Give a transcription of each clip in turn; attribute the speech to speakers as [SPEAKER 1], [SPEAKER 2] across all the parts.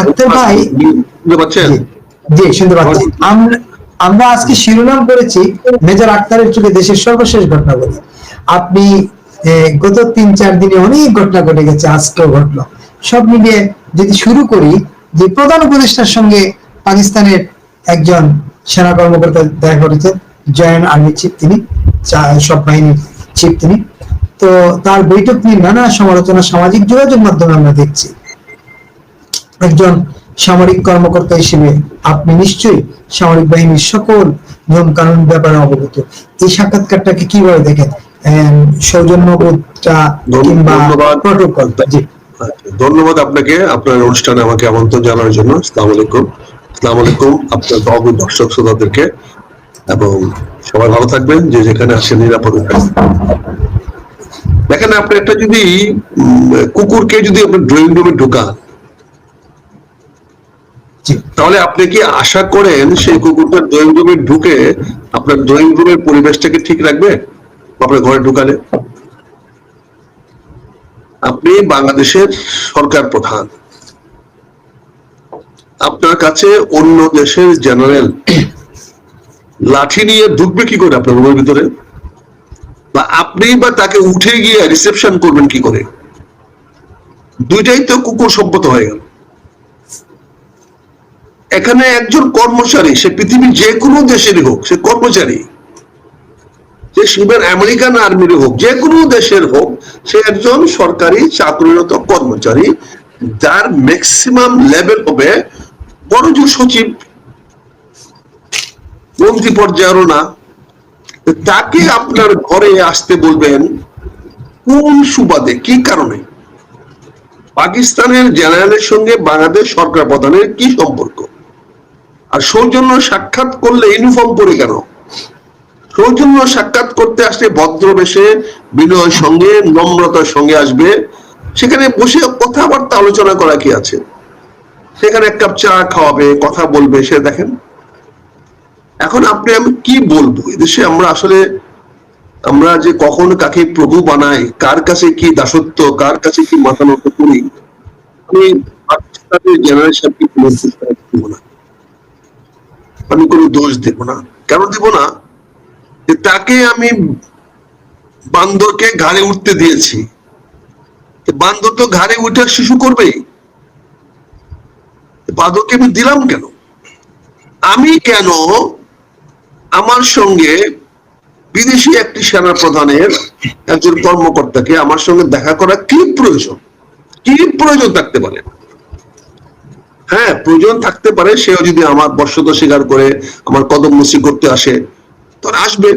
[SPEAKER 1] আক্তার ভাই জি, জি শুনতে পাচ্ছি। আমরা আজকে শিরোনাম করেছি মেজর আক্তারের চোখে দেশের সর্বশেষ আপনি গত তিন চার দিনে অনেক ঘটনা ঘটে গেছে আজকেও ঘটলো। সব মিলিয়ে যদি শুরু করি যে প্রধান উপদেষ্টার সঙ্গে পাকিস্তানের একজন সেনা কর্মকর্তা দেখা করেছে জয়েন্ট আর্মি চিফ তিনি সব বাহিনীর চিফ তিনি। তো তার বৈঠক নিয়ে নানা সমালোচনা সামাজিক যোগাযোগ মাধ্যমে আমরা দেখছি। একজন সামরিক কর্মকর্তা হিসেবে আপনি নিশ্চয়ই সামরিক বাহিনীর সকল নিয়ম কানুন ব্যাপারে অবগত। এই সাক্ষাৎকারটাকে কীভাবে দেখেন? সৌজন্যবোধটা কিংবা। প্রোটোকল জি।
[SPEAKER 2] ধন্যবাদ আপনাকে। আপনার অনুষ্ঠানে আমাকে আমন্ত্রণ জানানোর জন্য। আসসালামু আলাইকুম। আসসালামু আলাইকুম আপনার দর্শক দর্শক শ্রোতাদেরকে এবং সবাই ভালো থাকবেন। যে যেখানে আসেন নিরাপদে থাকবেন। দেখেন আপনি একটা যদি কুকুরকে যদি আপনি ড্রয়িং রুমে ঢুকান তাহলে আপনি কি আশা করেন সেই কুকুরটা ড্রয়িং রুমে ঢুকে আপনার ড্রয়িং রুমের পরিবেশটাকে ঠিক রাখবে? আপনার ঘরে ঢুকালে? আপনি বাংলাদেশের সরকার প্রধান। আপনার কাছে অন্য দেশের জেনারেল লাঠি নিয়ে ঢুকবে কি করে আপনার রুমের ভিতরে? বা আপনি বা তাকে উঠে গিয়ে রিসেপশন করবেন কি করে? দুইটাই তো কুকুর সম্পত হয়ে গেল। এখানে একজন কর্মচারী, সে পৃথিবীর যে কোনো দেশেরই হোক, সে কর্মচারী শিবের আমেরিকান আর্মির হোক, যে কোনো দেশের হোক, সে একজন সরকারি চাকরিরত কর্মচারী, যার ম্যাক্সিমাম লেভেল হবে বড় সচিব। মন্ত্রী পর্যায়েরও না। তাকে আপনার ঘরে আসতে বলবেন, কোন সুবাদে, কি কারণে? পাকিস্তানের জেনারেলের সঙ্গে বাংলাদেশ সরকার প্রধানের কি সম্পর্ক? আর সৌজন্য সাক্ষাৎ করলে ইউনিফর্ম পরে কেন? সৌজন্য সাক্ষাৎ করতে আসলে ভদ্রবেশে বিনয়ের সঙ্গে, নম্রতার সঙ্গে আসবে। সেখানে বসে কথাবার্তা আলোচনা করা কি আছে? সেখানে এক কাপ চা খাওয়াবে, কথা বলবে, সে দেখেন। এখন আপনি আমি কি বলব? এদেশে আমরা আসলে, আমরা যে কখন কাকে প্রভু বানাই, কার কাছে কি দাসত্ব, কার কাছে কি মাথা করি, আমি পাকিস্তানের জেনারেশনকে কোনো দোষ দেব না আমি কোনো দোষ দেব না। কেন দেব না? যে তাকে আমি বান্দরকে ঘাড়ে উঠতে দিয়েছি। বান্দর তো ঘাড়ে উঠে শিশু করবেই বান্দরকে আমি দিলাম কেন? আমি কেন আমার সঙ্গে বিদেশি একটি সেনা প্রধানের একজন কর্মকর্তাকে আমার সঙ্গে দেখা করা কি প্রয়োজন? কি প্রয়োজন থাকতে পারে? হ্যাঁ প্রয়োজন থাকতে পারে, সেও যদি আমার বর্ষত স্বীকার করে, আমার কদমমসি করতে আসে তখন আসবে,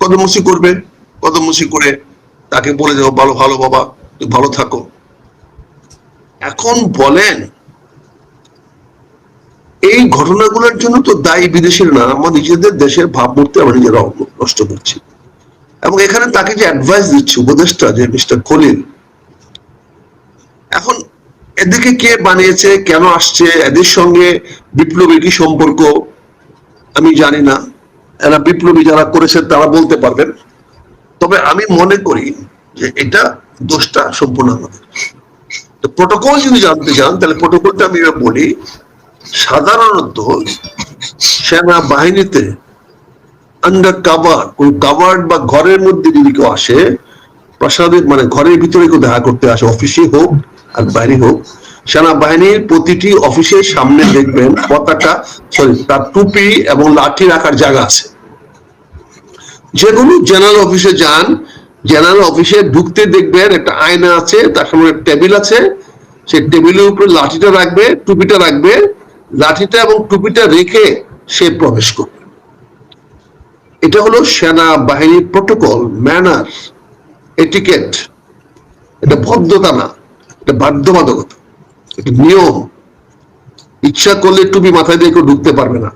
[SPEAKER 2] কদমমসি করবে, কদমমসি করে তাকে বলে দেবো, ভালো ভালো বাবা তুই ভালো থাকো। এখন বলেন, এই ঘটনাগুলোর জন্য তো দায়ী বিদেশের না, আমরা নিজেদের দেশের ভাবমূর্তি আমরা নিজেরা নষ্ট করছি। এবং এখানে তাকে যে অ্যাডভাইস দিচ্ছে উপদেশটা যে মিস্টার খলিল, এখন এদেরকে কে বানিয়েছে, কেন আসছে, এদের সঙ্গে বিপ্লবী কি সম্পর্ক, আমি জানি না। এরা বিপ্লবী যারা করেছেন তারা বলতে পারবেন। তবে আমি মনে করি যে এটা দোষটা সম্পূর্ণ আমাদের। প্রোটোকল যদি জানতে চান, তাহলে প্রোটোকলটা আমি বলি, সাধারণত সেনা বাহিনীতে আন্ডার কাভার কোন কাভার্ড বা ঘরের মধ্যে যদি কেউ আসে, প্রাসাদের মানে ঘরের ভিতরে কেউ দেখা করতে আসে অফিসে হোক বাইরে হোক, সেনাবাহিনীর প্রতিটি অফিসের সামনে দেখবেন পতাকা সরি তার টুপি এবং লাঠি রাখার জায়গা আছে। যে কোনো জেনারেল অফিসে যান জেনারেল অফিসে ঢুকতে দেখবেন একটা আয়না আছে, তার সামনে টেবিল আছে। সেই টেবিলের উপরে লাঠিটা রাখবে, টুপিটা রাখবে, লাঠিটা এবং টুপিটা রেখে সে প্রবেশ করবে। এটা হলো সেনা বাহিনীর প্রোটোকল ম্যানার এটিকেট এটা ভদ্রতা না। এটা বাধ্যবাধকতা, এটা নিয়ম। ইচ্ছা করলে টুপি মাথায় দিয়ে কেউ ঢুকতে পারবে না।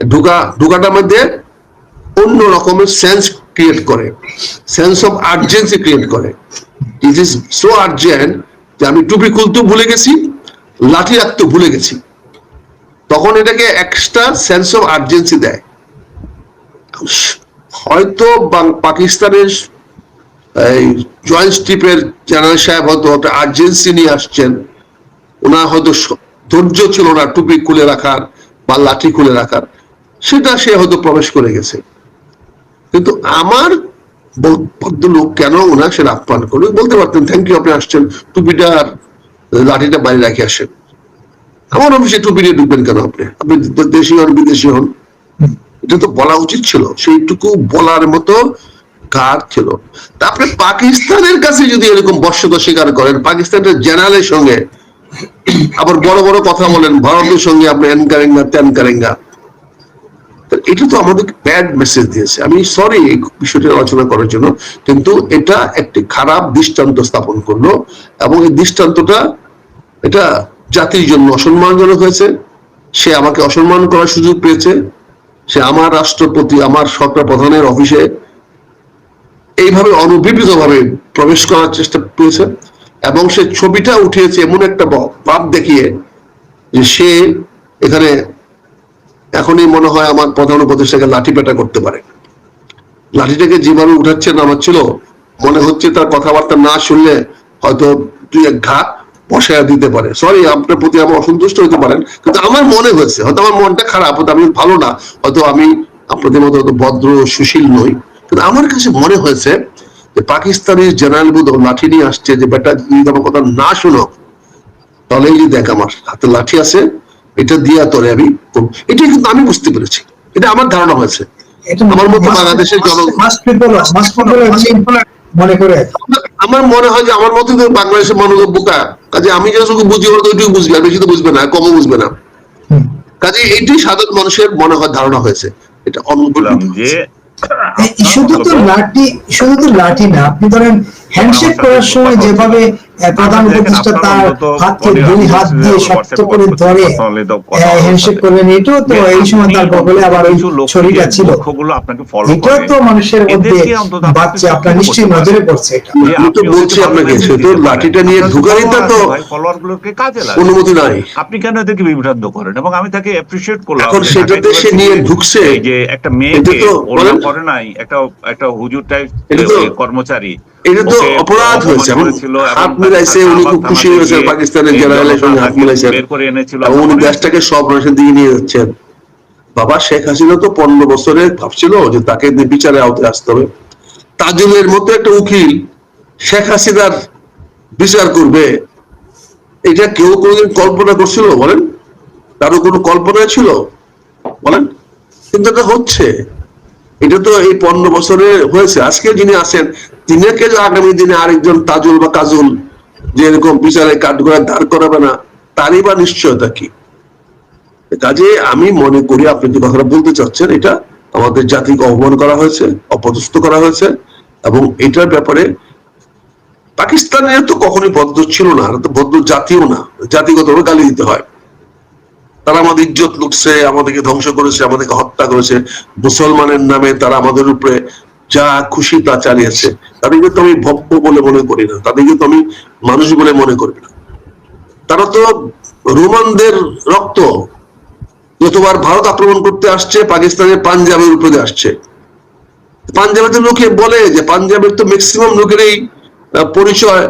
[SPEAKER 2] ঢুকা, ঢুকাটার মধ্যে অন্য রকমের সেন্স ক্রিয়েট করে সেন্স অফ আর্জেন্সি ক্রিয়েট করে। ইট ইজ সো আর্জেন্ট যে আমি টুপি খুলতেও ভুলে গেছি, লাঠি রাখতেও ভুলে গেছি। তখন এটাকে এক্সট্রা সেন্স অফ আর্জেন্সি দেয়। হয়তো পাকিস্তানের এই জয়েন্ট জেনারেল সাহেব হয়তো একটা আর্জেন্সি নিয়ে আসছেন। ওনার হয়তো ধৈর্য ছিল না টুপি খুলে রাখার বা লাঠি খুলে রাখার। সেটা সে হয়তো প্রবেশ করে গেছে। কিন্তু আমার ভদ্রলোক কেন ওনার সেটা আপ্যায়ন করল? বলতে পারতেন থ্যাংক ইউ আপনি আসছেন। টুপিটা আর লাঠিটা বাইরে রাখে আসেন। আমার অফিসে টুপি নিয়ে ঢুকবেন কেন আপনি? আপনি দেশি হন বিদেশি হন। এটা তো বলা উচিত ছিল। সেইটুকু বলার মতো কার ছিল? তারপরে পাকিস্তানের কাছে যদি এরকম বর্ষতা স্বীকার করেন, পাকিস্তানের জেনারেলের সঙ্গে, আবার বড় বড় কথা বলেন, ভারতের সঙ্গে আপনি এন কারেঙ্গা, তেন কারেঙ্গা। এটা তো আমাদের ব্যাড মেসেজ দিয়েছে। আমি সরি এই বিষয়টি আলোচনা করার জন্য, কিন্তু এটা একটি খারাপ দৃষ্টান্ত স্থাপন করল এবং এই দৃষ্টান্তটা এটা জাতির জন্য অসম্মানজনক হয়েছে। সে আমাকে অসম্মান করার সুযোগ পেয়েছে। সে আমার রাষ্ট্রপতি, আমার সরকার প্রধানের অফিসে এইভাবে অনুবিবিধ ভাবে প্রবেশ করার চেষ্টা পেয়েছে এবং সে ছবিটা উঠিয়েছে এমন একটা ভাব দেখিয়ে যে সে এখানে এখনই মনে হয় আমার প্রধান উপদেষ্টাকে লাঠি পেটা করতে পারে। লাঠিটাকে যেভাবে উঠাচ্ছে নামাচ্ছিল মনে হচ্ছে তার কথাবার্তা না শুনলে হয়তো তুই এক ঘা বসায় দিতে পারে। সরি আপনার প্রতি আমার অসন্তুষ্ট হতে পারেন, কিন্তু আমার মনে হয়েছে, হয়তো আমার মনটা খারাপ, হয়তো আমি ভালো না, হয়তো আমি আপনাদের মতো হয়তো ভদ্র সুশীল নই। কিন্তু আমার কাছে মনে হয়েছে যে পাকিস্তানের জেনারেল বুধ লাঠি নিয়ে আসছে যে বেটা যদি আমার কথা না শোনো। তাহলে এই দেখ আমার হাতে লাঠি আছে এটা দিয়া তোরে আমি করব। এটা কিন্তু আমি বুঝতে পেরেছি। এটা আমার ধারণা হয়েছে। আমার মতো বাংলাদেশের
[SPEAKER 1] মনে করে।
[SPEAKER 2] আমার- মনে হয় যে আমার মতো বাংলাদেশের মানুষ বোকা। কাজে আমি যতটুকু বুঝি ওরা ওইটুকু বুঝবে আর বেশি তো বুঝবে না কমও বুঝবে না। কাজে এইটাই সাধারণ মানুষের মনে হয় ধারণা হয়েছে। এটা অনুভূতি
[SPEAKER 1] শুধু তো লাঠি শুধু তো লাঠি না আপনি ধরেন হ্যান্ডশেক করার সময় যেভাবে প্রধান উপদেষ্টা তার হাতকে দুই হাত দিয়ে শক্ত করে ধরে হ্যান্ডশেক করলেন এটাও তো এই সময় তার বগলে আবার ওই ছড়িটা ছিল। এটাও তো মানুষের মধ্যে বাচ্চা আপনার নিশ্চয়ই নজরে পড়ছে এটা।
[SPEAKER 2] আমি তো বলছি আপনাকে, সে তো লাঠিটা নিয়ে ঢুকারই তো
[SPEAKER 3] কাজে লাগে
[SPEAKER 2] অনুমতি নাই।
[SPEAKER 3] আপনি কেন এদেরকে বিভ্রান্ত করেন? এবং আমি তাকে অ্যাপ্রিসিয়েট করলাম
[SPEAKER 2] এখন সেটাতে সে নিয়ে ঢুকছে।
[SPEAKER 3] যে একটা মেয়েকে
[SPEAKER 2] তো
[SPEAKER 3] ওরা করে নাই একটা একটা হুজুর টাইপ কর্মচারী
[SPEAKER 2] এটা তো অপরাধ হয়েছে। এখন
[SPEAKER 3] করেছিল এবং
[SPEAKER 2] হাত
[SPEAKER 3] তাকে
[SPEAKER 2] মিলাইছে উনি খুব খুশি হয়েছে পাকিস্তানের জেনারেলের সঙ্গে হাত মিলাইছেন।
[SPEAKER 3] বের করে এনেছিল
[SPEAKER 2] এবং উনি দেশটাকে সব মানুষের দিকে নিয়ে যাচ্ছেন বাবা শেখ হাসিনা তো পনেরো বছরে ভাবছিল যে তাকে বিচারে আওতায় আসতে হবে। তাজুলের মতো একটা উকিল শেখ হাসিনার বিচার করবে এটা কেউ কোনোদিন কল্পনা করছিল? বলেন। কারও কোনো কল্পনা ছিল? বলেন। কিন্তু এটা হচ্ছে। এটা তো এই পনেরো বছরে হয়েছে। আজকে যিনি আছেন তিনাকে যে আগামী দিনে আরেকজন তাজুল বা কাজুল যে এরকম বিচারে কাঠগড়ায় দাঁড় করাবে না, তারই বা নিশ্চয়তা কি? কাজে আমি মনে করি আপনি যে কথাটা বলতে চাচ্ছেন, এটা আমাদের জাতিকে অপমান করা হয়েছে, অপদস্থ করা হয়েছে, এবং এটার ব্যাপারে পাকিস্তানের তো কখনোই ভদ্র ছিল না ভদ্র জাতিও না, জাতিগতভাবে গালি দিতে হয়। তারা আমাদের ইজ্জত লুটছে, আমাদেরকে ধ্বংস করেছে, আমাদেরকে হত্যা করেছে, মুসলমানের নামে তারা আমাদের উপরে যা খুশি তা চালিয়েছে। তাদেরকে তো আমি ভব্য বলে মনে করি না। তাদেরকে তো আমি মানুষ বলে মনে করি না। তারা তো রোমানদের রক্ত। যতবার ভারত আক্রমণ করতে আসছে পাকিস্তানের পাঞ্জাবের উপরে আসছে। পাঞ্জাবের তো লোকে বলে যে পাঞ্জাবের তো ম্যাক্সিমাম লোকেরই আহ, পরিচয়।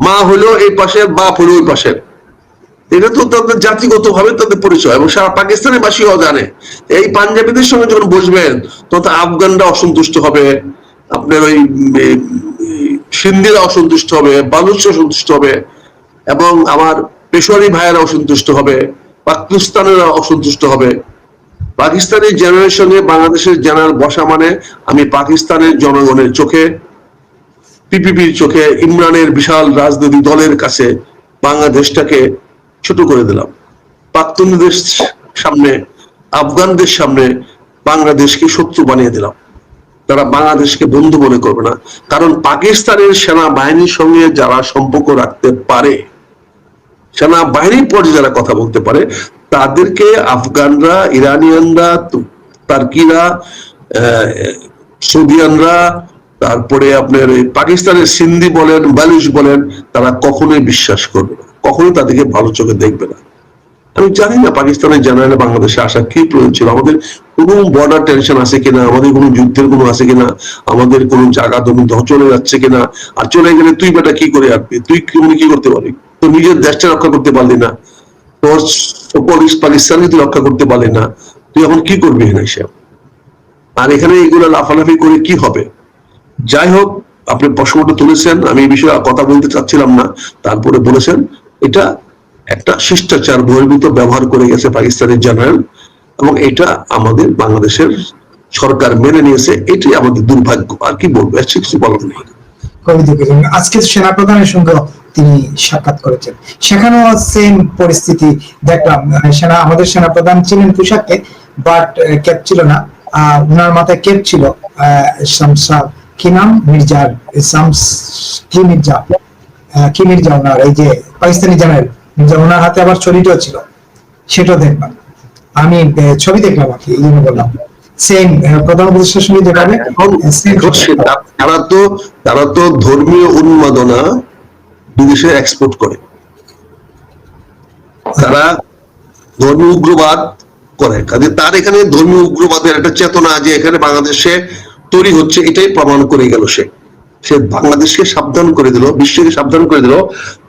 [SPEAKER 2] মা হলো এই পাশে বাপ হলো ওই পাশে। এটা তো তাদের জাতিগত ভাবে তাদের পরিচয় এবং সারা পাকিস্তানের বাসীও জানে। এই পাঞ্জাবিদের সঙ্গে যখন বসবেন তখন আফগানরা অসন্তুষ্ট হবে, আপনার ওই সিন্ধিরা অসন্তুষ্ট হবে, বালুচ অসন্তুষ্ট হবে এবং আমার পেশোয়ারি ভাইয়েরা অসন্তুষ্ট হবে, পাকিস্তানেরা অসন্তুষ্ট হবে। পাকিস্তানের জেনারেশনে বাংলাদেশের জেনারেল বসা মানে আমি পাকিস্তানের জনগণের চোখে, পিপিপির চোখে, ইমরানের বিশাল রাজনৈতিক দলের কাছে বাংলাদেশটাকে ছোট করে দিলাম। প্রাক্তনীদের সামনে, আফগানদের সামনে বাংলাদেশকে শত্রু বানিয়ে দিলাম। তারা বাংলাদেশকে বন্ধু মনে করবে না। কারণ পাকিস্তানের সেনাবাহিনীর সঙ্গে যারা সম্পর্ক রাখতে পারে, সেনাবাহিনীর পর্যায়ে যারা কথা বলতে পারে, তাদেরকে আফগানরা, ইরানিয়ানরা তার্কিরা সৌদিয়ানরা, তারপরে আপনার পাকিস্তানের সিন্ধি বলেন বালুচ বলেন, তারা কখনোই বিশ্বাস করবে না কখনোই তাদেরকে ভালো চোখে দেখবে না। আমি জানি না পাকিস্তানের জেনারেল বাংলাদেশে আসা কি প্রয়োজন ছিল, আমাদের কোনো বর্ডার টেনশন আছে কিনা, আমাদের কোনো যুদ্ধের কোনো আছে কিনা, আমাদের কোনো জায়গা দহ চলে যাচ্ছে কিনা, আর চলে গেলে তুই বেটা কি করে আসবি তুই কি কি করতে পারবি? তো নিজের দেশটা রক্ষা করতে পারলি না, তোর পুলিশ পাকিস্তানকে তুই রক্ষা করতে পারলি না, তুই এখন কি করবি এখানে এসে? আর এখানে এগুলো লাফালাফি করে কি হবে? যাই হোক, আপনি প্রশ্নটা তুলেছেন, আমি এই বিষয়ে কথা বলতে চাচ্ছিলাম না, তারপরে বলেছেন এটা একটা শিষ্টাচার বহির্ভূত ব্যবহার করে গেছে পাকিস্তানের জেনারেল এবং এটা আমাদের বাংলাদেশের সরকার মেনে নিয়েছে এটি আমাদের দুর্ভাগ্য। আর কি বলব কিছু বলার নেই।
[SPEAKER 1] আজকে সেনাপ্রধানের সঙ্গে তিনি সাক্ষাৎ করেছেন। সেখানেও সেম পরিস্থিতি দেখলাম। আহ, সেনা আমাদের সেনাপ্রধান ছিলেন পোশাকে বাট ক্যাপ ছিল না। ওনার মাথায় ক্যাপ ছিল কি নাম? মির্জার শামস কি মির্জা? কি মির্জা ওনার এই যে পাকিস্তানি জেনারেল ওনার হাতে আবার ছড়িটাও ছিল। সেটাও দেখলাম। আমি ছবি দেখলাম আর কি এই জন্য বললাম। সেম প্রধান উপদেষ্টার সঙ্গে যেভাবে
[SPEAKER 2] সে- তারা তো তারা তো ধর্মীয় উন্মাদনা বিদেশে এক্সপোর্ট করে। তারা ধর্মীয় উগ্রবাদ করে। কাজে তার এখানে ধর্মীয় উগ্রবাদের একটা চেতনা যে এখানে বাংলাদেশে তৈরি হচ্ছে এটাই প্রমাণ করে গেল সে। সে বাংলাদেশকে সাবধান করে দিল বিশ্বকে সাবধান করে দিল।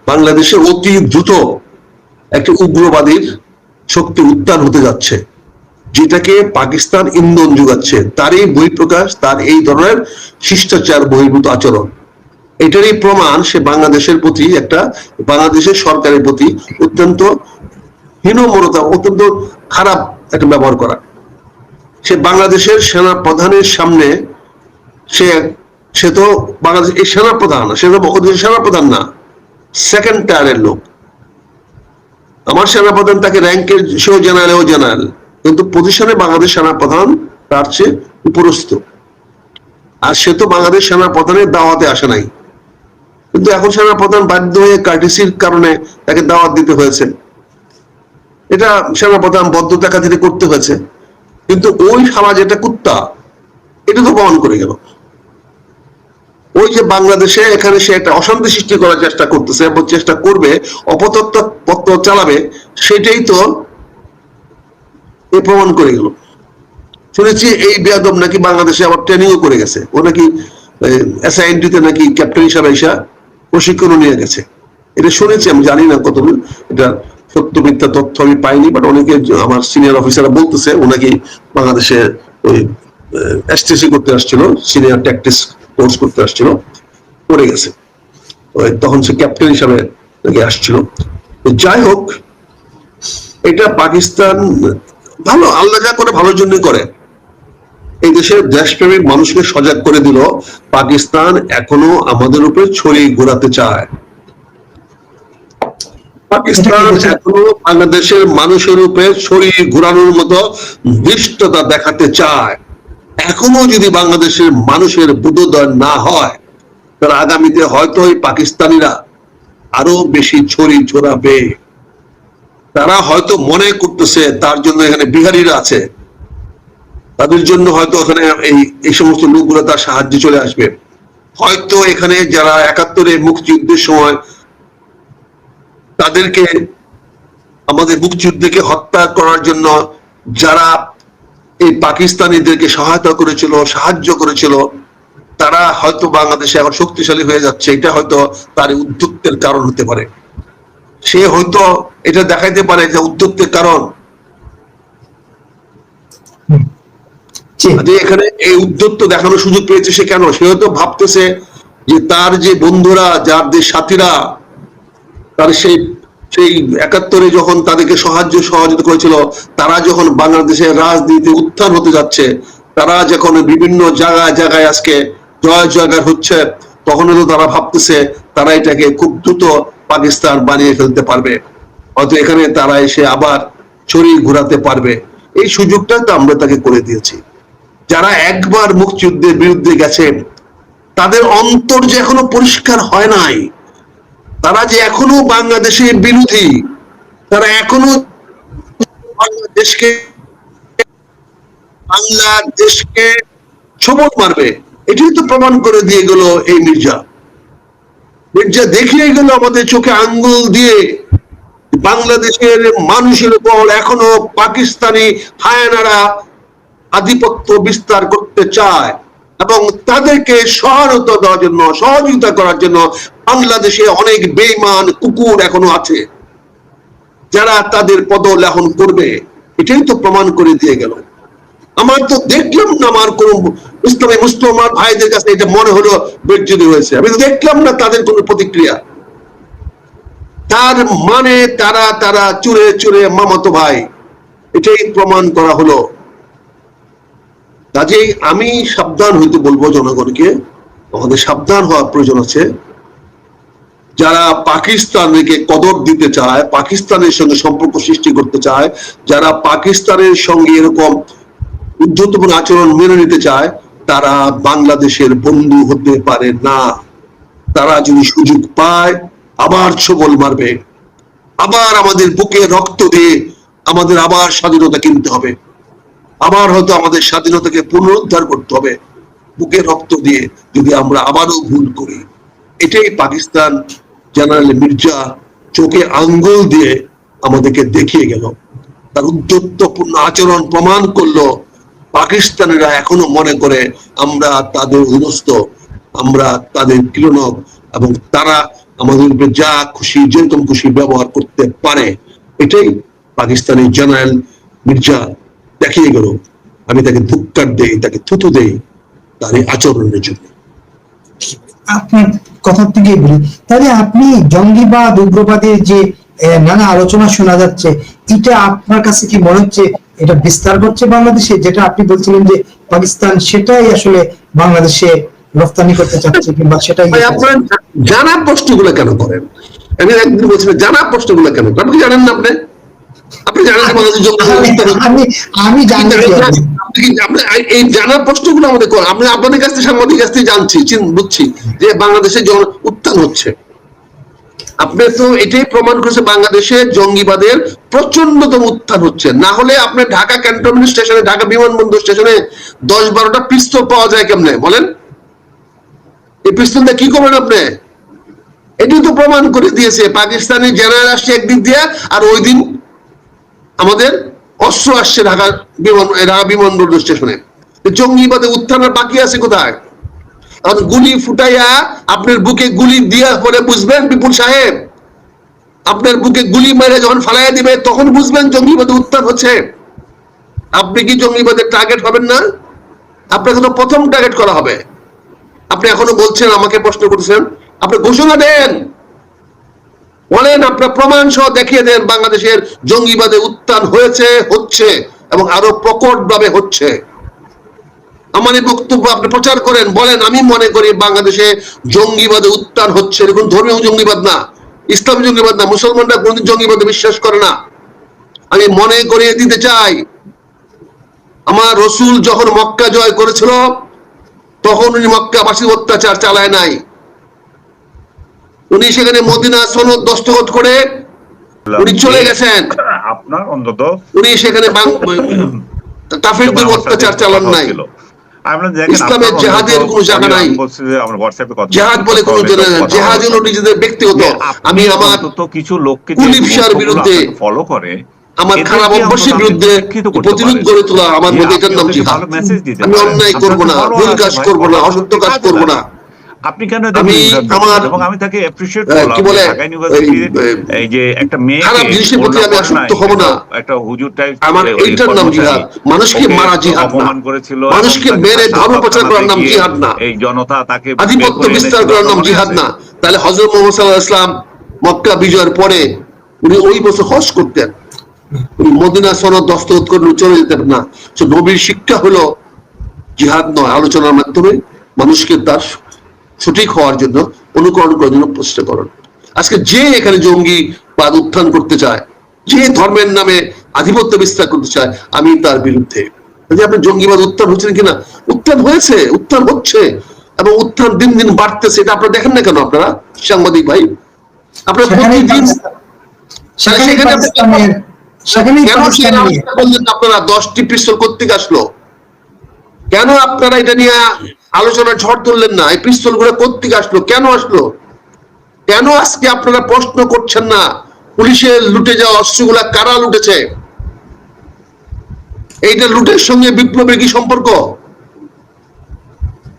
[SPEAKER 2] বাংলাদেশে অতি দ্রুত একটি উগ্রবাদীর শক্তি উত্থান হতে যাচ্ছে, যেটাকে পাকিস্তান ইন্ধন যোগাচ্ছে। তারই বহিঃপ্রকাশ, তার এই ধরনের শিষ্টাচার বহির্ভূত আচরণ। এটারই প্রমাণ সে বাংলাদেশের প্রতি একটা, বাংলাদেশের সরকারের প্রতি অত্যন্ত হীনমনতা অত্যন্ত খারাপ একটা ব্যবহার করা। সে বাংলাদেশের সেনা প্রধানের সামনে সে সে তো বাংলাদেশ, এই সেনা প্রধান সে তো সেনা প্রধান না। সেকেন্ড টায়ারের লোক। আমার সেনাপ্রধান তাকে র্যাঙ্কের সেও জেনারেল ও জেনারেল কিন্তু পজিশনে বাংলাদেশ সেনাপ্রধান তার চেয়ে উপরস্থ। আর সে তো বাংলাদেশ সেনাপ্রধানের দাওয়াতে আসে নাই। কিন্তু এখন সেনাপ্রধান বাধ্য হয়ে কার্টিসির কারণে তাকে দাওয়াত দিতে হয়েছে। এটা সেনাপ্রধান বদ্ধতা খাতিরে করতে হয়েছে। কিন্তু ওই শালা যেটা কুত্তা, এটা তো বহন করে গেল। ওই যে বাংলাদেশে এখানে সে একটা অশান্তি সৃষ্টি করার চেষ্টা করতেছে এবং চেষ্টা করবে অপতত্ত্ব চালাবে, সেটাই তো প্রমাণ করে গেল। শুনেছি এই বেয়াদব নাকি বাংলাদেশে আবার ট্রেনিংও করে গেছে। ও নাকি এসআইএনটিতে নাকি ক্যাপ্টেন হিসাবে এসা প্রশিক্ষণও নিয়ে গেছে। এটা শুনেছি, আমি জানি না কতদূর। এটা সত্য মিথ্যা তথ্য আমি পাইনি বাট অনেকে আমার সিনিয়র অফিসাররা বলতেছে, ও নাকি বাংলাদেশে ওই এসটিসি করতে আসছিল সিনিয়র ট্যাকটিস কোর্স করতে আসছিল পড়ে গেছে। তখন সে ক্যাপ্টেন হিসাবে নাকি আসছিল। যাই হোক এটা পাকিস্তান ভালো আল্লাহ যা করে ভালোর জন্যই করে। এই দেশের দেশপ্রেমিক মানুষকে সজাগ করে দিল পাকিস্তান এখনও আমাদের উপরে ছড়িয়ে ঘোরাতে চায়। পাকিস্তান এখনও বাংলাদেশের মানুষের উপরে ছড়িয়ে ঘোরানোর মতো দৃষ্টতা দেখাতে চায়। এখনও যদি বাংলাদেশের মানুষের বোধোদয় না হয়, তাহলে আগামীতে হয়তো এই পাকিস্তানিরা আরও বেশি ছড়ি ছড়াবে তারা হয়তো মনে করতেছে তার জন্য এখানে বিহারিরা আছে। তাদের জন্য হয়তো এখানে এই এই সমস্ত লোকগুলো তার সাহায্যে চলে আসবে। হয়তো এখানে যারা একাত্তরে মুক্তিযুদ্ধের সময় তাদেরকে, আমাদের মুক্তিযুদ্ধকে হত্যা করার জন্য যারা এই পাকিস্তানিদেরকে সহায়তা করেছিল সাহায্য করেছিল তারা হয়তো বাংলাদেশে এখন শক্তিশালী হয়ে যাচ্ছে এটা হয়তো তার উদ্যোক্তের কারণ হতে পারে। সে হয়তো এটা দেখাইতে পারে যে উদ্যোক্তের কারণ। যে এখানে এই উদ্যোক্ত দেখানোর সুযোগ পেয়েছে সে কেন? সে হয়তো ভাবতেছে যে তার যে বন্ধুরা যার যে সাথীরা তার সেই সেই একাত্তরে যখন তাদেরকে সাহায্য সহযোগিতা করেছিল, তারা যখন বাংলাদেশের রাজনীতি উত্থান হতে যাচ্ছে, তারা যখন বিভিন্ন জায়গায় জায়গায় আজকে জয় জয়গার হচ্ছে তখন তো তারা ভাবতেছে তারা এটাকে খুব দ্রুত পাকিস্তান বানিয়ে ফেলতে পারবে। হয়তো এখানে তারা এসে আবার ছড়িয়ে ঘোরাতে পারবে। এই সুযোগটা তো আমরা তাকে করে দিয়েছি। যারা একবার মুক্তিযুদ্ধের বিরুদ্ধে গেছেন তাদের অন্তর যে এখনও পরিষ্কার হয় নাই তারা যে এখনও বাংলাদেশের বিরোধী, তারা এখনও বাংলাদেশকে বাংলাদেশকে ছবল মারবে। এটাই তো প্রমাণ করে দিয়ে গেল এই মির্জা। মির্জা দেখিয়ে গেল আমাদের চোখে আঙ্গুল দিয়ে, বাংলাদেশের মানুষের উপর এখনও পাকিস্তানি হায়ানারা আধিপত্য বিস্তার করতে চায়। এবং তাদেরকে সহায়তা দেওয়ার জন্য, সহযোগিতা করার জন্য বাংলাদেশে অনেক বেইমান কুকুর এখনও আছে, যারা তাদের পদলেখন করবে। এটাই তো প্রমাণ করে দিয়ে গেল। আমার তো দেখলাম না আমার কোন ইসলামী মুসলমান ভাইদের কাছে এটা মনে হলো বেজ্জতি হয়েছে। আমি তো দেখলাম না তাদের কোনো প্রতিক্রিয়া। তার মানে তারা তারা চুরে চুরে মামাতো ভাই, এটাই প্রমাণ করা হলো। কাজেই আমি সাবধান হইতে বলব জনগণকে, আমাদের সাবধান হওয়ার প্রয়োজন আছে। যারা পাকিস্তানকে কদর দিতে চায়, পাকিস্তানের সঙ্গে সম্পর্ক সৃষ্টি করতে চায়, যারা পাকিস্তানের সঙ্গে এরকম উদ্ধতপূর্ণ আচরণ মেনে নিতে চায়, তারা বাংলাদেশের বন্ধু হতে পারে না। তারা যদি সুযোগ পায়, আবার ছবল মারবে, আবার আমাদের বুকে রক্ত দিয়ে আমাদের আবার স্বাধীনতা কিনতে হবে। আবার হয়তো আমাদের স্বাধীনতাকে পুনরুদ্ধার করতে হবে, বুকে রক্ত দিয়ে যদি আমরা আবারও ভুল করি। এটাই পাকিস্তান জেনারেল মির্জা চোখে আঙ্গুল দিয়ে আমাদেরকে দেখিয়ে গেল। তার উদ্যত্তপূর্ণ আচরণ প্রমাণ করল পাকিস্তানিরা এখনও মনে করে আমরা তাদের অধীনস্থ আমরা তাদের কিরণক এবং তারা আমাদের উপরে যা খুশি, যেরকম খুশি ব্যবহার করতে পারে। এটাই পাকিস্তানি জেনারেল মির্জা দেখিয়ে গেল আমি তাকে ধুক্কার দেই তাকে থুতু দেই তার এই আচরণের জন্য।
[SPEAKER 1] আপনার কথা থেকে বলি তাহলে আপনি জঙ্গিবাদ উগ্রবাদের যে নানা আলোচনা শোনা যাচ্ছে এটা আপনার কাছে কি মনে হচ্ছে এটা বিস্তার করছে বাংলাদেশে? যেটা আপনি বলছিলেন যে পাকিস্তান সেটাই আসলে বাংলাদেশে রপ্তানি করতে চাচ্ছে কিংবা সেটাই
[SPEAKER 2] আপনারা জানা প্রশ্নগুলো কেন করেন? আমি একদিন বলছিলাম জানা প্রশ্নগুলো কেন করেন? আপনি কি জানেন না আপনি? আপনি জানেন না বাংলাদেশ জঙ্গি
[SPEAKER 1] আমি- আমি আমি জানি কি আপনি-
[SPEAKER 2] আপনি কি- আপনি এই জানা প্রশ্নগুলো আমাদের করেন আমরা আপনাদের কাছ থেকে সাংবাদিক কাছ থেকে জানছি বুঝছি যে বাংলাদেশে জন উত্থান হচ্ছে। আপনি তো এটাই প্রমাণ করেছে বাংলাদেশে জঙ্গিবাদের প্রচন্ডতম উত্থান হচ্ছে। না হলে আপনি ঢাকা ক্যান্টনমেন্ট স্টেশনে ঢাকা বিমানবন্দর স্টেশনে দশ বারোটা পিস্তল পাওয়া যায় কেমনে? বলেন। এই পিস্তলটা কি করবেন আপনি? এটি তো প্রমাণ করে দিয়েছে। পাকিস্তানি জেনারেল আসছে একদিক দিয়ে আর ওই দিন আমাদের অস্ত্র আসছে ঢাকা বিমান, ঢাকা বিমানবন্দর স্টেশনে জঙ্গিবাদে উত্থানের বাকি আছে কোথায়? এখন গুলি ফুটাইয়া আপনার বুকে গুলি দিয়া পরে বুঝবেন বিপুল সাহেব। আপনার বুকে গুলি মেরে যখন ফালাইয়া দিবে, তখন বুঝবেন জঙ্গিবাদে উত্থান হচ্ছে। আপনি কি জঙ্গিবাদের টার্গেট হবেন না? আপনাকে তো প্রথম টার্গেট করা হবে। আপনি এখনও বলছেন, আমাকে প্রশ্ন করছেন। আপনি ঘোষণা দেন। বলেন, আপনার প্রমাণ সহ দেখিয়ে দেন, বাংলাদেশের জঙ্গিবাদে উত্থান হয়েছে, হচ্ছে, এবং আরও প্রকট ভাবে হচ্ছে। আমার এই বক্তব্য আপনি প্রচার করেন, বলেন, আমি মনে করি বাংলাদেশে জঙ্গিবাদে উত্থান হচ্ছে। এরকম ধর্মীয় জঙ্গিবাদ না, ইসলাম জঙ্গিবাদ না, মুসলমানরা কোনদিন জঙ্গিবাদে বিশ্বাস করে না। আমি মনে করিয়ে দিতে চাই, আমার রসুল যখন মক্কা জয় করেছিল, তখন উনি মক্কাবাসী অত্যাচার চালায় নাই। উনি সেখানে মদিনা সনদ দস্তখত করে উনি চলে গেছেন
[SPEAKER 3] আপনার অন্তত
[SPEAKER 2] উনি সেখানে কাফিরদের অত্যাচার চালান নাই
[SPEAKER 3] হচ্ছিল। আমরা দেখেন
[SPEAKER 2] ইসলামের জেহাদের কোনো জায়গা নাই।
[SPEAKER 3] বলছি যে আমরা হোয়াটসঅ্যাপে কথা
[SPEAKER 2] জেহাদ বলে কোনো
[SPEAKER 3] কথা
[SPEAKER 2] জায়গা নেই।
[SPEAKER 3] কথা
[SPEAKER 2] জেহাদ হলো নিজেদের ব্যক্তিগত আমি আমার
[SPEAKER 3] কিছু লোককে
[SPEAKER 2] বিরুদ্ধে
[SPEAKER 3] ফলো করে
[SPEAKER 2] আমার খারাপ অভ্যাসের বিরুদ্ধে প্রতিরোধ। গড়ে তোলা আমার মধ্যে এটার নাম জিহাদ আমি অন্যায় করব না ভুল কাজ করব না অসত্য কাজ করব না
[SPEAKER 3] আপনি কেন
[SPEAKER 2] আমি আমার-
[SPEAKER 3] এবং আমি তাকে অ্যাপ্রিশিয়েট করলাম
[SPEAKER 2] কি বলে, এই,
[SPEAKER 3] যে একটা মেয়ে
[SPEAKER 2] খারাপ জিনিসের প্রতি আমি আসক্ত হব না।
[SPEAKER 3] একটা হুজুর টাইপ
[SPEAKER 2] আমার এইটার নাম জিহাদ। মানুষকে মারা জিহাদ
[SPEAKER 3] অপমান করেছিল
[SPEAKER 2] মানুষকে মেরে ধর্ম প্রচার করার নাম জিহাদ না।
[SPEAKER 3] এই জনতা তাকে
[SPEAKER 2] আধিপত্য বিস্তার করার নাম জিহাদ না। তাহলে হজরত মোহাম্মদ সাল্লাহ ইসলাম মক্কা বিজয়ের পরে উনি ওই বছর হজ করতেন। উনি মদিনা সনদ দস্তখত করে চলে যেতেন না। নবীর শিক্ষা হলো জিহাদ নয় আলোচনার মাধ্যমে মানুষকে তার সঠিক হওয়ার জন্য অনুকরণ করার জন্য চেষ্টা করেন। আজকে যে এখানে জঙ্গি বা উত্থান করতে চায় যে ধর্মের নামে আধিপত্য বিস্তার করতে চায় আমি তার বিরুদ্ধে। যে আপনি জঙ্গিবাদ উত্থান হচ্ছেন কিনা? উত্থান হয়েছে উত্থান হচ্ছে এবং উত্থান দিন দিন বাড়তেছে এটা আপনারা দেখেন না কেন আপনারা? সাংবাদিক ভাই আপনারা প্রতিদিন আপনারা দশটি পিস্তল কোথেকে আসলো? কেন আপনারা এটা নিয়ে আলোচনা ঝড় তুললেন না, এই পিস্তলগুলো কোথেকে আসলো, কেন আসলো? কেন আজকে আপনারা প্রশ্ন করছেন না? পুলিশের লুটে যাওয়া অস্ত্রগুলা কারা লুটেছে? এইটা লুটের সঙ্গে বিপ্লবের কি সম্পর্ক?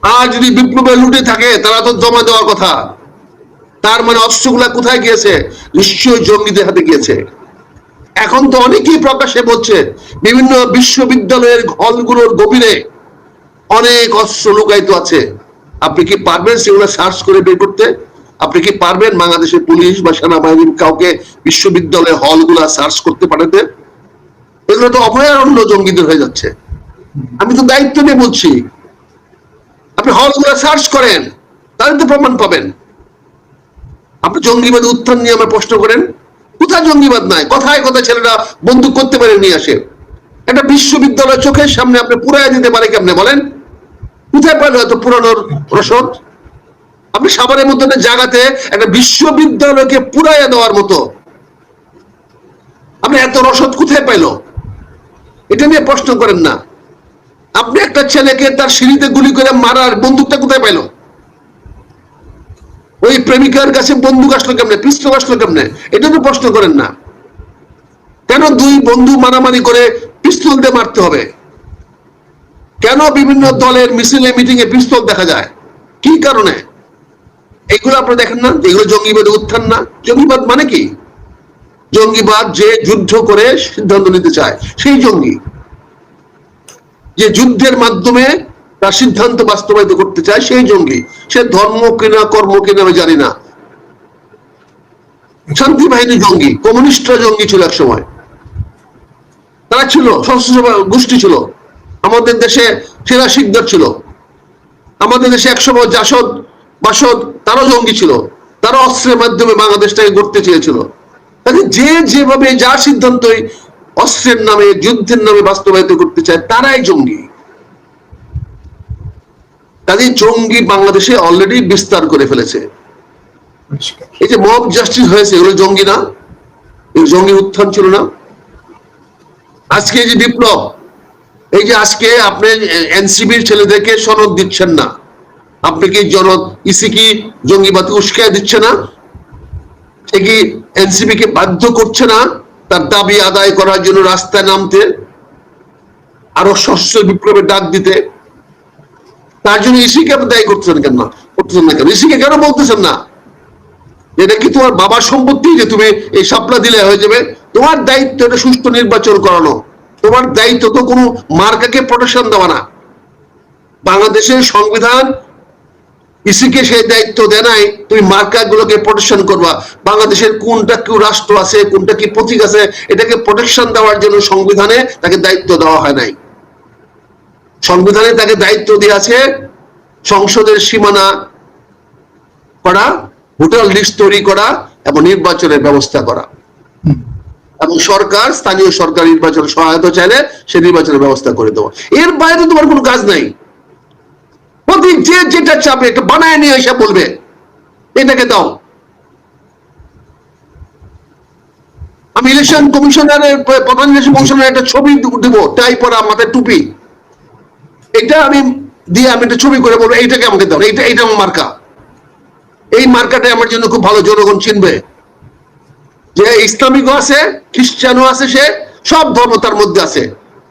[SPEAKER 2] আর যদি বিপ্লবে লুটে থাকে, তারা তো জমা দেওয়ার কথা। তার মানে অস্ত্রগুলা কোথায় গিয়েছে? নিশ্চয়ই জঙ্গিদের হাতে গিয়েছে। এখন তো অনেকেই প্রকাশ্যে বলছে, বিভিন্ন বিশ্ববিদ্যালয়ের হলগুলোর গভীরে অনেক অস্ত্র লুকায়িত আছে। আপনি কি পারবেন সেগুলো সার্চ করে বের করতে? আপনি কি পারবেন বাংলাদেশের পুলিশ বা সেনাবাহিনীর কাউকে বিশ্ববিদ্যালয়ের হলগুলা সার্চ করতে পাঠাতে? এগুলো তো অভয়ারণ্য জঙ্গিদের হয়ে যাচ্ছে। আমি তো দায়িত্ব নিয়ে বলছি। আপনি হলগুলো সার্চ করেন, তাহলে তো প্রমাণ পাবেন। আপনি জঙ্গিবাদ উত্থান নিয়ে আমার প্রশ্ন করেন। কোথায় জঙ্গিবাদ নাই? কথায় কথা ছেলেরা বন্দুক করতে পারে নিয়ে আসে। একটা বিশ্ববিদ্যালয় চোখের সামনে আপনি পুরাই দিতে পারে কেমনে বলেন? কোথায় পাইলো এত পুরানোর রসদ? আপনি মতো একটা জায়গাতে একটা বিশ্ববিদ্যালয়কে পুরাইয়া দেওয়ার মতো। আপনি এত রসদ কোথায় পাইলো? এটা নিয়ে প্রশ্ন করেন না। আপনি একটা ছেলেকে তার সিঁড়িতে গুলি করে মারার বন্দুকটা কোথায় পাইলো? ওই প্রেমিকার কাছে বন্দুক আসলো কেমনে? পিস্তল আসলো কেমনে? এটা তো প্রশ্ন করেন না। কেন দুই বন্ধু মারামারি করে পিস্তল দিয়ে মারতে হবে? কেন বিভিন্ন দলের মিছিলে মিটিং এ পিস্তল দেখা যায়? কি কারণে? এগুলো আপনারা দেখেন না? এগুলো জঙ্গিবাদের উত্থান না। জঙ্গিবাদ মানে কি? জঙ্গিবাদ যে যুদ্ধ করে সিদ্ধান্ত নিতে চায়, সেই জঙ্গি। যে যুদ্ধের মাধ্যমে তার সিদ্ধান্ত বাস্তবায়িত করতে চায়, সেই জঙ্গি। সে ধর্ম কিনা, কর্ম কিনা, আমি জানি না। শান্তি বাহিনী জঙ্গি, কমিউনিস্টরা জঙ্গি ছিল এক সময় তারা ছিল, সশস্ত্র গোষ্ঠী ছিল। আমাদের দেশে সেরা শিকদার ছিল। আমাদের দেশে একসময় জাসদ বাসদ তারাও জঙ্গি ছিল। তারা অস্ত্রের মাধ্যমে বাংলাদেশটাকে গড়তে চেয়েছিল। তাহলে যে যেভাবে যা সিদ্ধান্তই অস্ত্রের নামে যুদ্ধের নামে বাস্তবায়িত করতে চায় তারাই জঙ্গি। কাজে জঙ্গি বাংলাদেশে অলরেডি বিস্তার করে ফেলেছে। এই যে মব জাস্টিস হয়েছে এগুলো জঙ্গি না। জঙ্গি উত্থান ছিল না। আজকে যে বিপ্লব এই যে আজকে আপনি এনসিবির ছেলেদেরকে সনদ দিচ্ছেন না, আপনি কি জন ইসি কি জঙ্গিবাদ উস্কায় দিচ্ছে না? সে কি এনসিবি কে বাধ্য করছে না তার দাবি আদায় করার জন্য রাস্তায় নামতে? আরও সস্য বিপ্লবের ডাক দিতে? তার জন্য ইসিকে আপনি দায়ী করতেছেন কেন না? করতেছেন না কেন? ইসিকে কেন বলতেছেন না? এটা কি তোমার বাবার সম্পত্তি যে তুমি এই সাপলা দিলে হয়ে যাবে? তোমার দায়িত্ব এটা সুষ্ঠু নির্বাচন করানো। তোমার দায়িত্ব তো কোনো মার্কাকে প্রোটেকশন দেওয়া না। বাংলাদেশের সংবিধান ইসিকে সেই দায়িত্ব দেয় নাই, তুমি মার্কা গুলোকে প্রোটেকশন করবা। বাংলাদেশের কোনটা কি রাষ্ট্র আছে, কোনটা কি প্রতীক আছে, এটাকে প্রোটেকশন দেওয়ার জন্য সংবিধানে তাকে দায়িত্ব দেওয়া হয় নাই। সংবিধানে তাকে দায়িত্ব দিয়ে আছে সংসদের সীমানা করা, ভোটার লিস্ট তৈরি করা এবং নির্বাচনের ব্যবস্থা করা। এবং সরকার, স্থানীয় সরকার নির্বাচনে সহায়তা চাইলে সে নির্বাচনের ব্যবস্থা করে দেওয়া এর বাইরে তোমার কোনো কাজ নাই। যে যেটা চাপে একটা বানায় নিয়ে এসে বলবে, এটাকে দাও। আমি ইলেকশন কমিশনারের, প্রধান ইলেকশন কমিশনারের একটা ছবি দেব টাই পরা মাথায় টুপি। এটা আমি দিয়ে আমি একটা ছবি করে বলব, এইটাকে আমাকে দাও। এইটা এইটা আমার মার্কা। এই মার্কাটা আমার জন্য খুব ভালো, জনগণ চিনবে। যে ইসলামিকও আছে, খ্রিস্টানও আছে সে, সব ধর্ম তার মধ্যে আছে।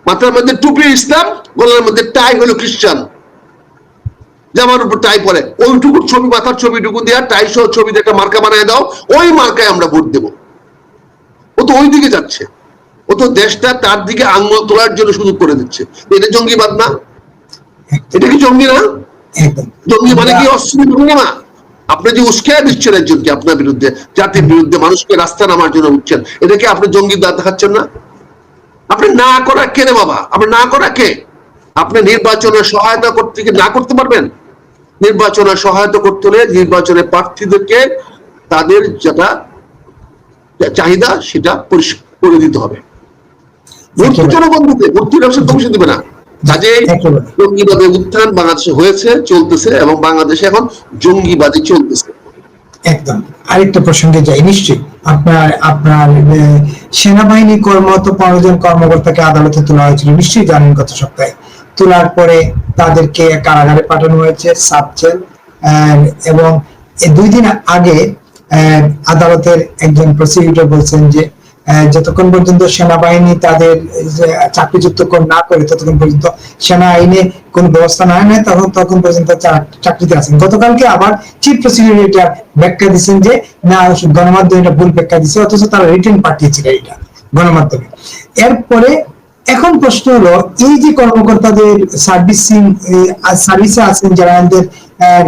[SPEAKER 2] মাথার মধ্যে টুপি ইসলাম, গলার মধ্যে টাই হলো খ্রিস্টান। জামার উপর টাই পরে। ওইটুকু ছবি, মাথার ছবিটুকু দিয়ে টাই সহ ছবি একটা মার্কা বানায় দাও, ওই মার্কায় আমরা ভোট দেব। ও তো ওই দিকে যাচ্ছে। ও তো দেশটা তার দিকে আঙ্গুল তোলার জন্য সুযোগ করে দিচ্ছে। এটা জঙ্গিবাদ না? এটা কি জঙ্গি না? জঙ্গি মানে কি অস্ত্র? জঙ্গি না আপনি যে উস্কায় দিচ্ছেন একজনকে আপনার বিরুদ্ধে জাতির বিরুদ্ধে মানুষকে রাস্তা নামার জন্য উঠছেন এটাকে আপনি জঙ্গি দাঁত দেখাচ্ছেন না? আপনি না করা কে রে বাবা? আপনি না করা কে? আপনি নির্বাচনের সহায়তা করতে কি না করতে পারবেন? নির্বাচনে সহায়তা করতে হলে নির্বাচনে প্রার্থীদেরকে তাদের যেটা চাহিদা সেটা পরিষ্কার করে দিতে হবে। ভোট তো
[SPEAKER 1] একেবারে।
[SPEAKER 2] জনগণ দিবে ভোট তো ব্যবসা কমিশন দিবে না। কাজেই জঙ্গিবাদের উত্থান বাংলাদেশে হয়েছে চলতেছে এবং বাংলাদেশে এখন জঙ্গিবাদী চলতেছে।
[SPEAKER 1] একদম। আরেকটা প্রসঙ্গে যাই নিশ্চয়ই। আপনার আপনার সেনাবাহিনী কর্মরত পনেরো জন কর্মকর্তাকে আদালতে তোলা হয়েছিল নিশ্চয়ই জানেন গত সপ্তাহে। তোলার পরে তাদেরকে কারাগারে পাঠানো হয়েছে সাবজেল এবং দুই দিন আগে আদালতের একজন প্রসিকিউটর বলছেন যে যতক্ষণ পর্যন্ত সেনাবাহিনী তাদের চাকরিযুক্ত না করে, ততক্ষণ পর্যন্ত সেনা আইনে কোন ব্যবস্থা না নেয়, তখন তখন পর্যন্ত চাকরিতে আছেন। গতকালকে আবার চিফ প্রসিকিউটর ব্যাখ্যা দিচ্ছেন যে, না, গণমাধ্যমে এটা ভুল ব্যাখ্যা দিচ্ছে অথচ তারা রিটার্ন পাঠিয়েছিল এটা গণমাধ্যমে। এরপরে এখন প্রশ্ন হলো, এই যে কর্মকর্তাদের সার্ভিসিং সার্ভিসে আছেন জেনারেলদের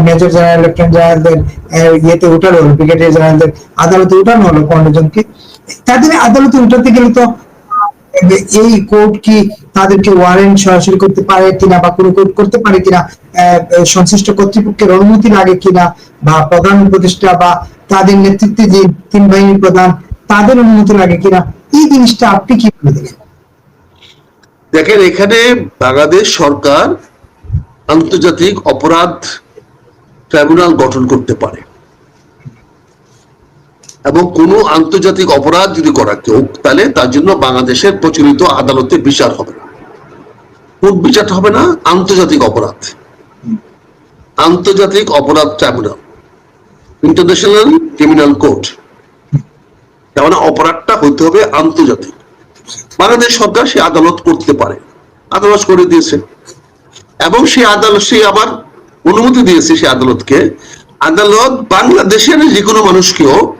[SPEAKER 1] মেজর জেনারেল, লেফটেন্যান্ট জেনারেলদের ইয়েতে উঠানো হলো, ব্রিগেডিয়ার জেনারেলদের আদালতে উঠানো হলো পনেরো জনকে। তাদের আদালতে উঠাতে গেলে তো এই কোর্ট কি তাদেরকে ওয়ারেন্ট সরাসরি করতে পারে কিনা বা কোনো কোর্ট করতে পারে কিনা সংশ্লিষ্ট কর্তৃপক্ষের অনুমতি লাগে কিনা বা প্রধান উপদেষ্টা বা তাদের নেতৃত্বে যে তিন বাহিনীর প্রধান, তাদের অনুমতি লাগে কিনা, এই জিনিসটা আপনি কি বলে দেখেন?
[SPEAKER 2] দেখেন, এখানে বাংলাদেশ সরকার আন্তর্জাতিক অপরাধ ট্রাইব্যুনাল গঠন করতে পারে। এবং কোনো আন্তর্জাতিক অপরাধ যদি করা কেউ, তাহলে তার জন্য বাংলাদেশের প্রচলিত আদালতে বিচার হবে না। কোন বিচারটা হবে না? আন্তর্জাতিক অপরাধ। আন্তর্জাতিক অপরাধ ট্রাইব্যুনাল। International criminal court. তার মানে অপরাধটা হইতে হবে আন্তর্জাতিক। বাংলাদেশ সরকার সে আদালত করতে পারে। আদালত করে দিয়েছে। এবং সেই আদালত সে আবার অনুমতি দিয়েছে সে আদালতকে। আদালত বাংলাদেশের যে কোনো মানুষকেও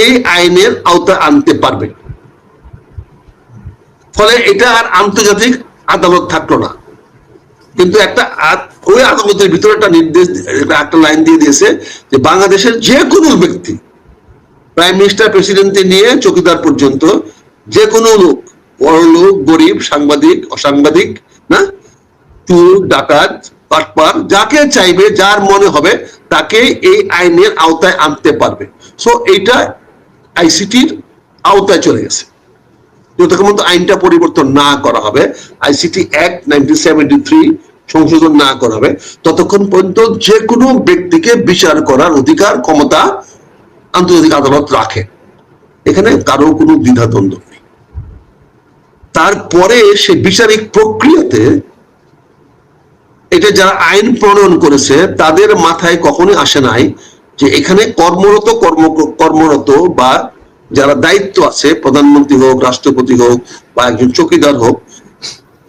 [SPEAKER 2] এই আইনের আওতায় আনতে পারবে। ফলে এটা আর আন্তর্জাতিক আদালত থাকল না। কিন্তু একটা ওই আদালতের ভিতরে একটা নির্দেশ একটা লাইন দিয়ে দিয়েছে যে বাংলাদেশের যে কোনো ব্যক্তি, প্রাইম মিনিস্টার প্রেসিডেন্ট নিয়ে চৌকিদার পর্যন্ত যে কোনো লোক, বড় লোক, গরিব, সাংবাদিক, অসাংবাদিক, না? চুর, ডাকাত, পাটপার, যাকে চাইবে, যার মনে হবে তাকে এই আইনের আওতায় আনতে পারবে। সো এইটা আইসিটির আওতায় চলে গেছে। যতক্ষণ আইনটা পরিবর্তন না করা হবে, আইসিটি অ্যাক্ট নাইনটিন সংশোধন না করা হবে, ততক্ষণ পর্যন্ত যে কোনো ব্যক্তিকে বিচার করার অধিকার, ক্ষমতা আন্তর্জাতিক আদালত রাখে। এখানে কারও কোনো দ্বিধাদ্বন্দ্ব নেই। তারপরে সে বিচারিক প্রক্রিয়াতে এটা যারা আইন প্রণয়ন করেছে, তাদের মাথায় কখনোই আসে নাই যে এখানে কর্মরত, কর্ম, কর্মরত বা যারা দায়িত্ব আছে, প্রধানমন্ত্রী হোক, রাষ্ট্রপতি হোক বা একজন চৌকিদার হোক,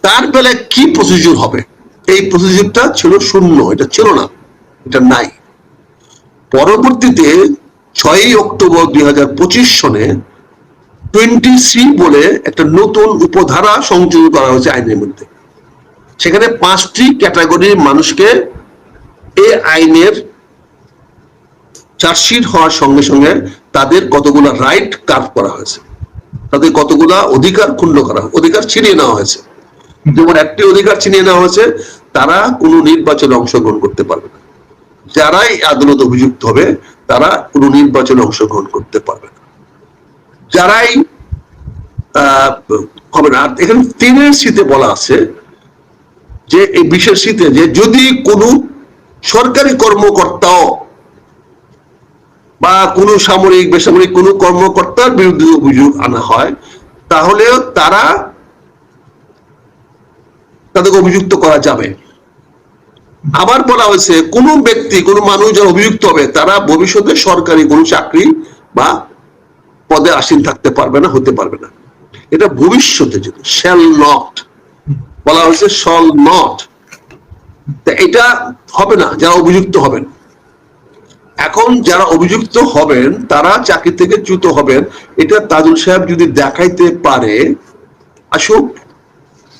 [SPEAKER 2] তার বেলায় কি প্রসিডিউর হবে? এই প্রসিডিউরটা ছিল শূন্য, এটা ছিল না, এটা নাই। পরবর্তীতে ছয়ই অক্টোবর দুই হাজার পঁচিশ সনে টোয়েন্টি সি বলে একটা নতুন উপধারা সংযোজন করা হয়েছে আইনের মধ্যে। সেখানে পাঁচটি ক্যাটাগরির মানুষকে এই আইনের চার্জশিট হওয়ার সঙ্গে সঙ্গে তাদের কতগুলো রাইট কার্ভ করা হয়েছে। তাদের কতগুলা অধিকার ক্ষুণ্ণ করা অধিকার ছিনিয়ে নেওয়া হয়েছে। যেমন একটি অধিকার ছিনিয়ে নেওয়া হয়েছে, তারা কোনো নির্বাচনে অংশগ্রহণ করতে পারবে না। যারাই আদালত অভিযুক্ত হবে, তারা কোনো নির্বাচনে অংশগ্রহণ করতে পারবে না। যারাই হবে না। এখানে তিনের শীতে বলা আছে যে, এই বিশেষ শীতে যে যদি কোনো সরকারি কর্মকর্তাও বা কোনো সামরিক, বেসামরিক কোনো কর্মকর্তার বিরুদ্ধে অভিযোগ আনা হয়, তাহলেও তারা তাদেরকে অভিযুক্ত করা যাবে। আবার বলা হয়েছে, কোন ব্যক্তি, কোন মানুষ যারা অভিযুক্ত হবে, তারা ভবিষ্যতে সরকারি কোনো চাকরি বা পদে আসীন থাকতে পারবে না, হতে পারবে না। এটা ভবিষ্যতে যদি শ্যাল নট বলা হয়েছে শল নট এটা হবে না, যারা অভিযুক্ত হবেন। এখন যারা অভিযুক্ত হবেন, তারা চাকরি থেকে চ্যুত হবেন। এটা তাজুল সাহেব যদি দেখাইতে পারে, আসুক।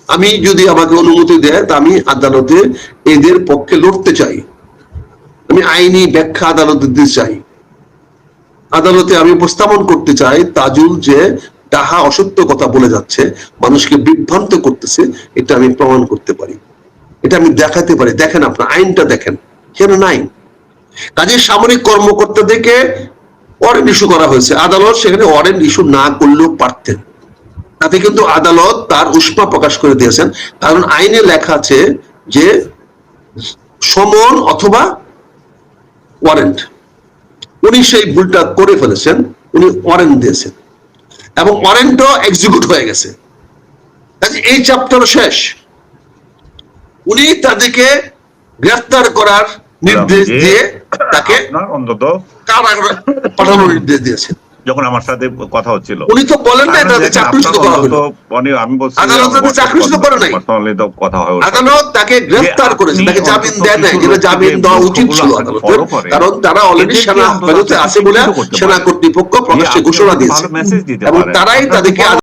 [SPEAKER 2] আমি যদি আমাকে অনুমতি দেয়, তা আমি আদালতে এদের পক্ষে লড়তে চাই। আমি আইনি ব্যাখ্যা আদালতে দিতে চাই। আদালতে আমি উপস্থাপন করতে চাই, তাজুল যে তাহা অসত্য কথা বলে যাচ্ছে, মানুষকে বিভ্রান্ত করতেছে, এটা আমি প্রমাণ করতে পারি। এটা আমি দেখাতে পারি। দেখেন আপনার, আইনটা দেখেন। কেন নাই? কাজে সামরিক কর্মকর্তাদেরকে ওয়ারেন্ট ইস্যু করা হয়েছে। আদালত সেখানে ওয়ারেন্ট ইস্যু না করলেও পারতেন। তাতে কিন্তু আদালত তার উষ্মা প্রকাশ করে দিয়েছেন। কারণ আইনে লেখা আছে যে সমন অথবা ওয়ারেন্ট উনি সেই ভুলটা করে ফেলেছেন, উনি ওয়ারেন্ট দিয়েছেন। এবং ওয়ারেন্টও এক্সিকিউট হয়ে গেছে। এই চ্যাপ্টার শেষ। উনি তাদেরকে গ্রেফতার করার নির্দেশ দিয়ে তাকে
[SPEAKER 3] অন্তত
[SPEAKER 2] কারাগারে পাঠানোর নির্দেশ দিয়েছেন।
[SPEAKER 3] যখন আমার সাথে কথা হচ্ছিল।
[SPEAKER 2] উনি তো বলেন না
[SPEAKER 3] দেখেন,
[SPEAKER 2] চাকরিচ্যুত করা হলো
[SPEAKER 3] মানে আমি বলছি
[SPEAKER 2] আদালত চাকরিচ্যুত করে নাই।
[SPEAKER 3] পার্সোনালি তো কথা হয়
[SPEAKER 2] আদালত তাকে গ্রেফতার করেছে তাকে জামিন দেয় নাই যেটা জামিন দেওয়া উচিত ছিল আদালতের কারণ তারা অলরেডি সেনা হেফাজতে আছে বলে সেনা কর্তৃপক্ষ প্রকাশ্যে ঘোষণা দিয়েছে। এবং তারাই তাদেরকে